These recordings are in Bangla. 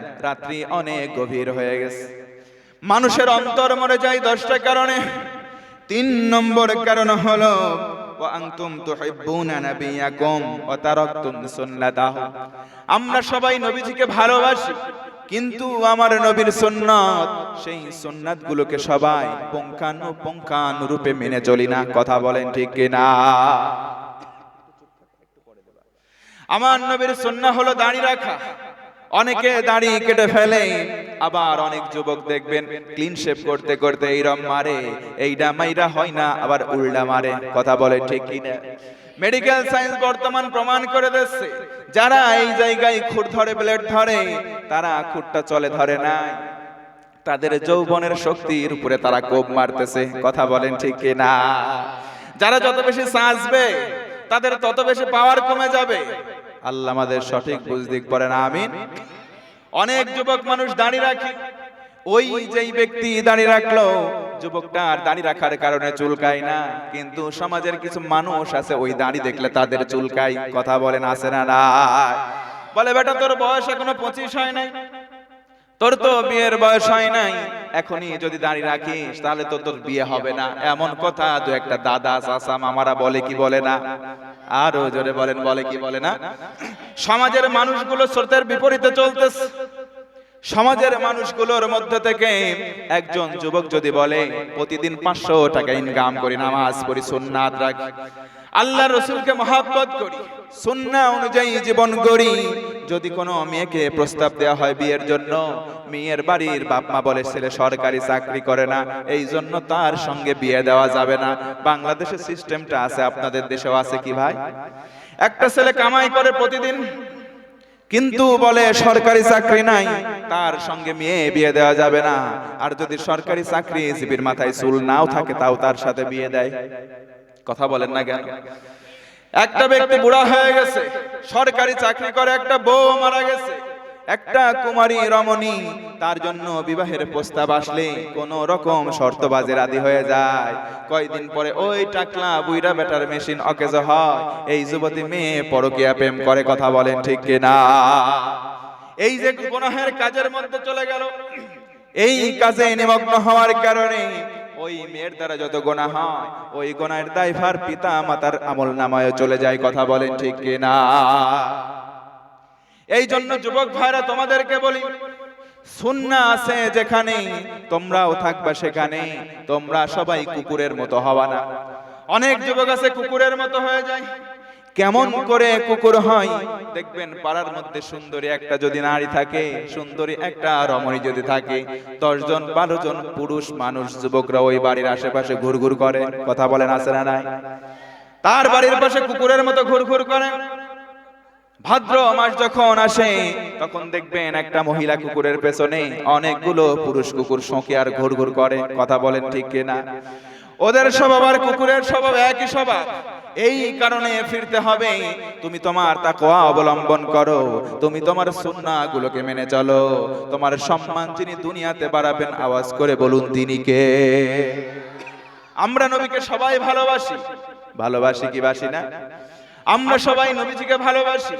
হ্যাঁ, রাত্রি অনেক গভীর হয়ে গেছে। মানুষের অন্তর মরে যায় দশটা কারণে। তিন নম্বর কারণ হলো আমরা সবাই নবীজিকে ভালোবাসি, কিন্তু আমার নবীর সন্ন্যত সেই সন্ন্যত গুলোকে সবাই পঙ্কানু পঙ্কানু রূপে মেনে চলি না। কথা বলেন ঠিক না আমার নবীর সন্না হলো দাঁড়িয়ে রাখা। অনেকে দাড়ি কেটে ফেলে। আবার অনেক যুবক দেখবেন ক্লিন শেপ করতে করতে এইরম মারে। এইটা মাইরা হয় না আবার উল্টা মারে। কথা বলে ঠিক কিনা। মেডিকেল সায়েন্স বর্তমান প্রমাণ করে দিচ্ছে। যারা এই জায়গায় খুঁট ধরে ব্লেড ধরে তারা খুঁটটা চলে ধরে না তাদের যৌবনের শক্তির উপরে তারা কোপ মারতেছে। কথা বলেন ঠিক কিনা। যারা যত বেশি সাজবে তাদের তত বেশি পাওয়ার কমে যাবে। আল্লাহ আমাদের সঠিক বুঝ দিক করেন আমিন। অনেক যুবক মানুষ দাঁড়িয়ে রাখে। ওই যেই ব্যক্তি দাঁড়িয়ে রাখল, যুবকটা আর দাঁড়িয়ে রাখার কারণে চুলকায় না। কিন্তু সমাজের কিছু মানুষ আছে, ওই দাঁড়ি দেখলে তাদের চুলকায় কথা বলেন আসে না না বলে, বেটা, তোর বয়স এখনও পঁচিশ হয় নাই। তোর তো বিয়ের বয়স হয় নাই। এখনই যদি দাঁড়িয়ে রাখিস তাহলে তো তোর বিয়ে হবে না। এমন কথা দু একটা দাদা চাচা মামারা বলে কি বলে না? আরও জোরে বলেন বলে কি বলে না? সমাজের মানুষগুলো স্রোতের বিপরীতে চলতেছে। সমাজের মানুষগুলোর মধ্যে থেকে একজন যুবক যদি বলে প্রতিদিন পাঁচশো টাকা ইনকাম করি নামাজ পড়ি সুন্নাত রাখি। আল্লাহ রসুলকে মহাব্বত করি। সুন্না অনুযায়ী জীবন গড়ি। যদি কোনো মেয়েকে প্রস্তাব দেওয়া হয় বিয়ের জন্য, মেয়ের বাড়ির বাপ মা বলে ছেলে সরকারি চাকরি করে না, এই জন্য তার সঙ্গে বিয়ে দেওয়া যাবে না। বাংলাদেশের সিস্টেমটা আছে, আপনাদের দেশেও আছে কি ভাই? একটা ছেলে কামাই করে প্রতিদিন, কিন্তু বলে সরকারি চাকরি নাই, তার সঙ্গে মেয়ে বিয়ে দেওয়া যাবে না। আর যদি সরকারি চাকরি জীবির মাথায় চুল নাও থাকে, তাও তার সাথে বিয়ে দেয়। কথা বলেন না কেন? একটা ব্যক্তি বুড়া হয়ে গেছে সরকারি চাকরি করে একটা বউ মারা গেছে একটা কুমারী রমণী তার জন্য বিবাহের প্রস্তাব আসলে কোন রকম শর্তবাজের আদি হয়ে যায়। কয়দিন পরে ওই টাকলা বুইরা বেটার মেশিন অকেজ হয়। এই যুবতী মেয়ে পরকিয়া প্রেম করে কথা বলেন ঠিক কিনা। এই যে গুনাহের কাজের মধ্যে চলে গেল। এই কাজে নিমগ্ন হওয়ার কারণে ওই মেয়ের দ্বারা যত গোনা হয়, ওই গোনার দায়ভার পিতা মাতার আমল নামায় চলে যায়, কথা বলেন ঠিক কিনা? এই জন্য যুবক ভাইরা, তোমাদেরকে বলি, সুন্না আছে যেখানে তোমরাও থাকবা সেখানে, তোমরা সবাই কুকুরের মতো হওয়া না। অনেক যুবক আছে কুকুরের মতো হয়ে যায়। কেমন করে কুকুর হয়? দেখবেন পাড়ার মধ্যে সুন্দরী একটা যদি নারী থাকে সুন্দরী একটা রমণী যদি থাকে দশজন বারো জন পুরুষ মানুষ যুবকরা ওই বাড়ির আশেপাশে ঘুরঘুর করে। কথা বলেন আছে না নাই? তার বাড়ির পাশে কুকুরের মতো ঘুরঘুর করে। ভাদ্র মাস যখন আসে তখন দেখবেন একটা মহিলা কুকুরের পেছনে অনেকগুলো পুরুষ কুকুর শোকে আর ঘুরঘুর করে। কথা বলেন ঠিক কিনা? ওদের স্বভাব আর কুকুরের স্বভাব একই স্বভাব। এই কারণে ফিরতে হবে। তুমি তোমার তাকওয়া অবলম্বন করো। তুমি তোমার সুন্নাহগুলোকে মেনে চলো। তোমার সম্মান যিনি দুনিয়াতে বাড়াবেন আওয়াজ করে বলুন তিনি কে? আমরা নবীকে সবাই ভালোবাসি। ভালোবাসি কি বাসি না? আমরা সবাই নবীজিকে ভালোবাসি।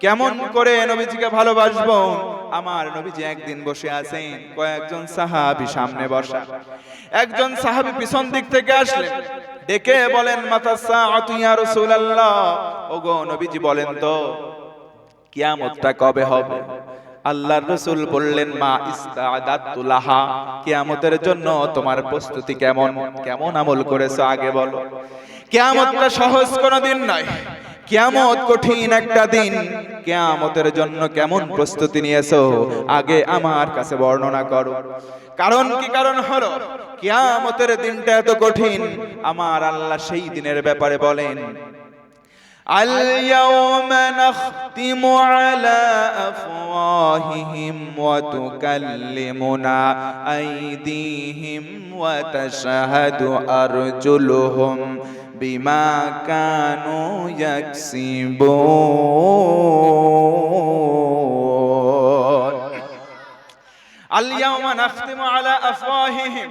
কেমন করে নবীজিকে ভালোবাসবো? আমার নবীজি একদিন বসে আছেন, কয়েকজন সাহাবি সামনে বসা। একজন সাহাবি পিছন দিক থেকে আসলেন, ডেকে বলেন মাতাসা আতুইয়া রাসূলুল্লাহ। ওগো নবীজি বলেন তো, কিয়ামতটা কবে হবে? আল্লাহর রসুল বললেন, মা ইস্তাদাতুলাহা কিয়ামতের জন্য তোমার প্রস্তুতি কেমন? কেমন আমল করেছ? আগে বলো। কিয়ামতটা সহজ কোনো দিন নয়। কিয়ামত কঠিন একটা দিন কিয়ামতের জন্য কেমন প্রস্তুতি নিয়েছো আগে আমার কাছে বর্ণনা করো কারণ কি কারণ হলো কিয়ামতের দিনটা এত কঠিন আমার আল্লাহ সেই দিনের ব্যাপারে বলেন اليوم نختم على أفواههم وتكلمنا أيديهم وتشهد أرجلهم বিমা কানু ইয়াকসিবুন আল ইয়াওমা নাখতিমু আলা আফওয়াহিহিম।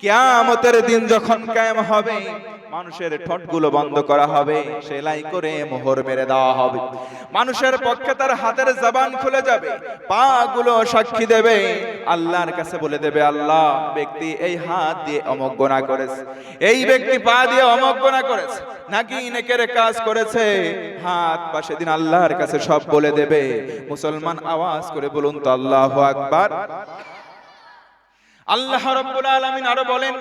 কিয়ামতের দিন যখন কায়েম হবে মানুষের ঠোঁটগুলো বন্ধ করা হবে, সেলাই করে মোহর মেরে দেওয়া হবে। মানুষের পক্ষে তার হাতের জবান খুলে যাবে পা গুলো সাক্ষী দেবে। আল্লাহর কাছে বলে দেবে, আল্লাহ, ব্যক্তি এই হাত দিয়ে অমক গোনা করেছে। এই ব্যক্তি পা দিয়ে অমক গোনা করেছে, নাকি নেকের কাজ করেছে? হাত পা সেদিন আল্লাহর কাছে সব বলে দেবে। মুসলমান আওয়াজ করে বলুন তো, আল্লাহ আকবার। আল্লাহ রাব্বুল আলামিন আরও বলেন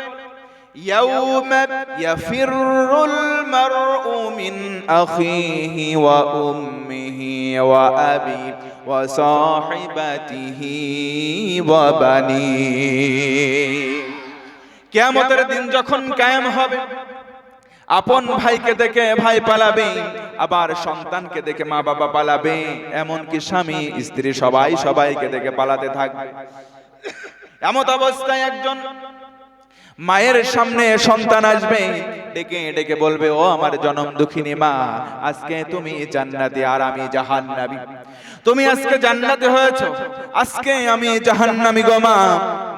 يوم يفر المرء من أخيه وأمه وأبيه وصاحبته وبنيه কিয়ামতের দিন যখন কায়েম হবে আপন ভাইকে দেখে ভাই পালাবে আবার সন্তানকে দেখে মা বাবা পালাবে এমনকি স্বামী স্ত্রী সবাই সবাইকে দেখে পালাতে থাকবে এমত অবস্থায় একজন মায়ের সামনে সন্তান আসবে। ডেকে ডেকে বলবে ও আমার জনম দুঃখিনী মা আজকে তুমি জান্নাতি আর আমি জাহান্নামী। তুমি আজকে জান্নাতে হয়েছো। আজকে আমি জাহান্নামি গো মা।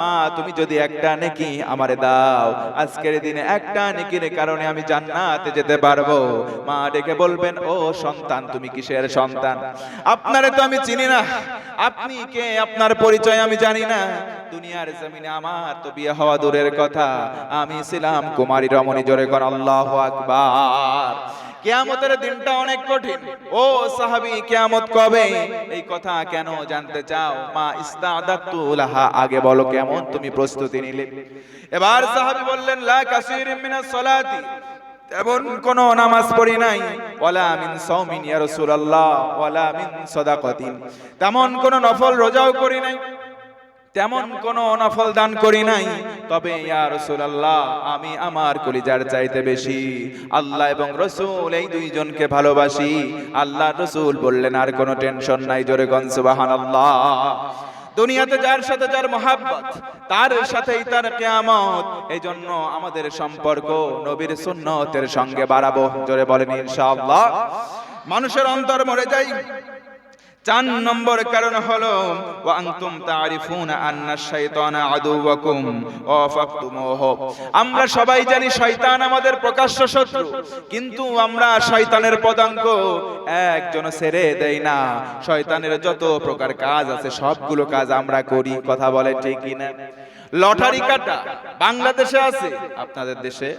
মা, তুমি যদি একটা নেকি আমারে দাও, আজকের দিনে একটা নেকির কারণে আমি জান্নাতে যেতে পারব। মা ডেকে বলবেন, ও সন্তান, তুমি কিসের সন্তান? আপনারে তো আমি চিনি না। আপনি কে? আপনার পরিচয় আমি জানি না। দুনিয়ার জমিনে আমার তো বিয়ে হওয়া দূরের কথা। আমি ছিলাম কুমারী রমণী, জোরে কর আল্লাহ আকবার। কেয়ামতের দিনটা অনেক কঠিন। ও সাহাবি, কেয়ামত কবে? এই কথা কেন জানতে চাও? মা ইস্তাদাতু লাহা। আগে বলো কেমন? তুমি প্রস্তুতি নিলে। এবার সাহাবী বললেন, লা কাসীরিন মিনাস সালাতি। তেমন কোন নামাজ পড়ি নাই। ওয়ালা মিন সাওমিন ইয়া রাসূলুল্লাহ। ওয়ালা মিন সাদাকাতিন। তেমন কোন নফল রোজাও করি নাই। তেমন কোন নফল দান করি নাই। তবে ইয়া রাসূলুল্লাহ, আমি আমার কলিজার চাইতে বেশি আল্লাহ এবং রসুল এই দুইজনকে ভালোবাসি। আল্লাহ রসুল বললেন, আর কোনো টেনশন নাই জোরে গন সুবহানাল্লাহ। দুনিয়াতে যার সাথে যার মহাব্বত, তার সাথেই তার কেয়ামত। এই জন্য আমাদের সম্পর্ক নবীর সুন্নতের সঙ্গে বাড়াবো। জোরে বলেন, ইনশাআল্লাহ। মানুষের অন্তর মরে যায় চার নম্বর কারণ হলো আনতুম তারিফুনা আন্না শাইতানা আদুওয়াকুম ওয়া আমরা সবাই জানি শয়তান আমাদের প্রকাশ্য শত্রু, কিন্তু আমরা শয়তানের পদাঙ্ক, একজন ছেড়ে দেই না। শয়তানের যত প্রকার কাজ আছে, সবগুলো কাজ আমরা করি, কথা বলে ঠিক কি না লটারি কাটা বাংলাদেশে আছে, আপনাদের দেশে?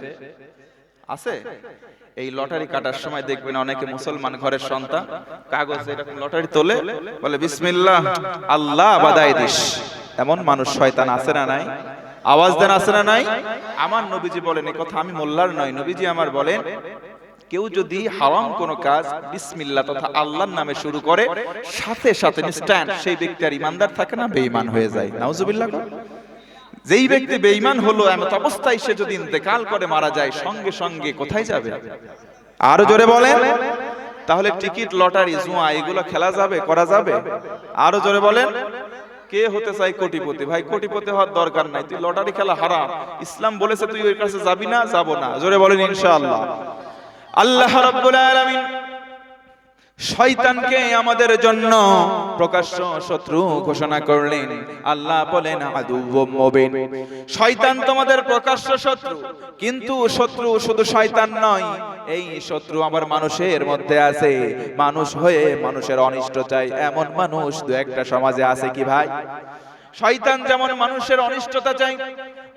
আছে? এই লটারি কাটার সময় দেখবেন অনেকে মুসলমান ঘরের সন্তান। কাগজ এরকম লটারি তোলে বলে বিসমিল্লাহ আল্লাহ বাদাই দিস। এমন মানুষ শয়তান আছে না নাই? আওয়াজ দেন আছে না নাই? আমার নবীজি বলেন এই কথা আমি মোল্লার নয়। নবীজি আমার বলেন কেউ যদি হারাম কোনো কাজ বিসমিল্লাহ তথা আল্লাহর নামে শুরু করে সাথে সাথে ইনস্ট্যান্ট সেই ব্যক্তি আর ইমানদার থাকে না বেঈমান হয়ে যায়। নাউজুবিল্লাহ যেই ব্যক্তি বেঈমান হলো এমত অবস্থায় সে যদি ইন্তেকাল করে মারা যায় সঙ্গে সঙ্গে কোথায় যাবে? আরও জোরে বলেন। তাহলে টিকিট লটারি জুয়া এগুলো খেলা যাবে করা যাবে? আরও জোরে বলেন। কে হতে চাই কোটিপতি? ভাই কোটিপতি হওয়ার দরকার নাই। তুই লটারি খেলা হারাম। ইসলাম বলেছে তুই ওই কাছে যাবি না যাব না। জোরে বলেন ইনশাআল্লাহ। আল্লাহ রাব্বুল আলামিন শয়তানকে আমাদের জন্য প্রকাশ্য শত্রু ঘোষণা করলেন। আল্লাহ বলেন মুবিন। শয়তান তোমাদের প্রকাশ্য শত্রু, কিন্তু শত্রু শুধু শয়তান নয়, এই শত্রু আমার মানুষের মধ্যে আছে। মানুষ হয়ে মানুষের অনিষ্ট চাই এমন মানুষ দু একটা সমাজে আছে কি ভাই? শয়তান যেমন মানুষের অনিষ্টতা চাই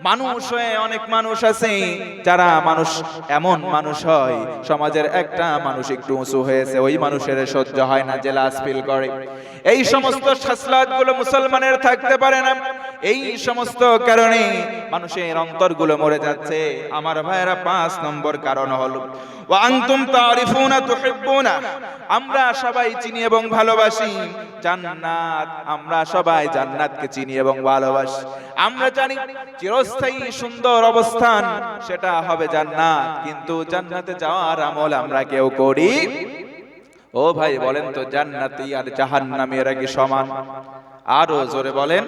মানুষ হয়ে অনেক মানুষ আছে। যারা মানুষ এমন মানুষ হয়, সমাজের একটা মানুষ একটু উঁচু হয়েছে, ওই মানুষের সহ্য হয় না, জেলাস ফিল করে। এই সমস্ত শাসলাতগুলো মুসলমানের থাকতে পারে না। এই সমস্ত কারণে মানুষের অন্তরগুলো মরে যাচ্ছে। আমার ভাইয়েরা, পাঁচ নম্বর কারণ হলো আমরা সবাই চিনি এবং ভালোবাসি। জান্নাত, আমরা সবাই জান্নাতকে চিনি এবং ভালোবাসি। আমরা জানি চিরস্থায়ী সুন্দর অবস্থান, সেটা হবে জান্নাত। কিন্তু জান্নাতে যাওয়ার আমল আমরা কেউ করি ও ভাই বলেন তো জান্নাতি আর জাহান্নামী এরা কি সমান আরো জোরে বলেন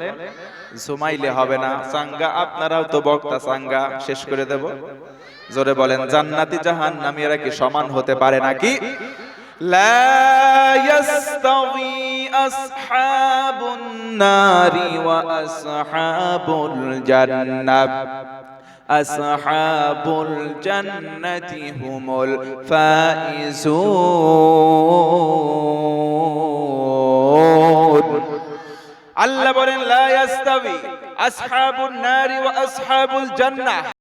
জুমাইলে হবে না সাঙ্গা আপনারাও তো বক্তা সাঙ্গা শেষ করে দেব জোরে বলেন জান্নাতি জাহান্নামী এরা কি সমান হতে পারে নাকি لا يستوي أصحاب النار وأصحاب الجنة আসহাবুল জান্নাতি হুমুল ফাইজুন আল্লাহ বলেন লা ইয়াস্তাবি আসহাবুন নারি ওয়া আসহাবুল জান্নাহ